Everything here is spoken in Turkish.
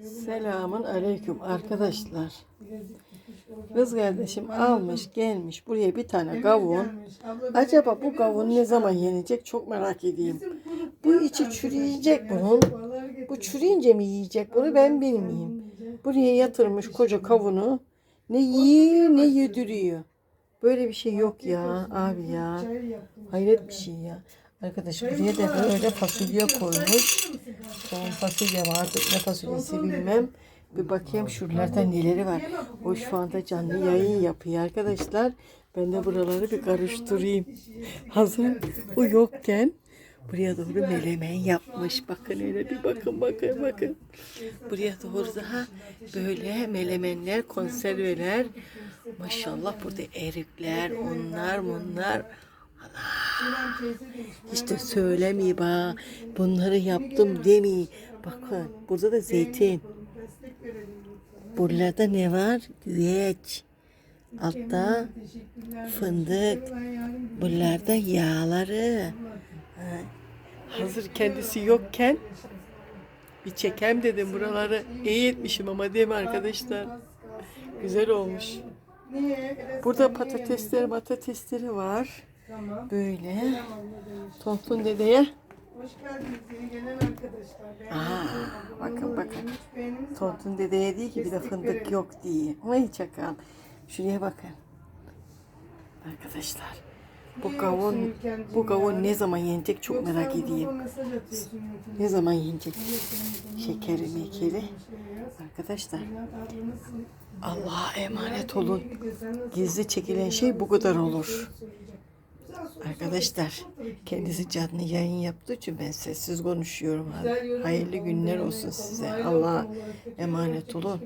Selamun aleyküm arkadaşlar. Kız kardeşim almış gelmiş buraya bir tane kavun. Acaba bu kavun ne zaman yenecek çok merak edeyim. Bu içi çürüyecek bunun. Bu çürüyünce mi yiyecek bunu ben bilmeyeyim. Buraya yatırmış koca kavunu. Ne yiyor ne yediriyor. Böyle bir şey yok ya abi ya. Hayret bir şey ya. Arkadaş buraya da böyle fasulye koymuş. Son fasulye var artık ne fasulyesi bilmem. Bir bakayım şuralarda neleri var. O şu anda canlı yayın yapıyor arkadaşlar. Ben de buraları bir karıştırayım. Hazır o yokken buraya doğru melemen yapmış. Bakın öyle bir bakın bakın bakın. Buraya doğru daha böyle melemenler, konserveler. Maşallah burada erikler, onlar bunlar. Hiç de söylemeyeyim ha. Bunları yaptım demeyi. Bakın burada da zeytin. Buralarda ne var? Güveç. Altta fındık. Buralarda yağları. Ha. Hazır kendisi yokken bir çekem dedim buraları. İyi etmişim ama değil mi arkadaşlar? Güzel olmuş. Burada patatesleri patatesleri var. Tamam. Böyle. Tontun dedeye. Hoş geldiniz yeni gelen arkadaşlar. Aa, bakın bakın. Tontun dedeye değil ki bir de fındık yok diye. Vay çakal. Şuraya bakın. Arkadaşlar. Bu kavun, bu kavun ne zaman yenecek çok Yoksa merak edeyim. Ne zaman yenecek? Şekeri, Şekeri mekeri. Arkadaşlar Allah'a emanet olun. Gizli çekilen şey bu kadar olur. Arkadaşlar kendisi canlı yayın yaptığı için ben sessiz konuşuyorum. Hayırlı günler olsun size. Allah'a emanet olun.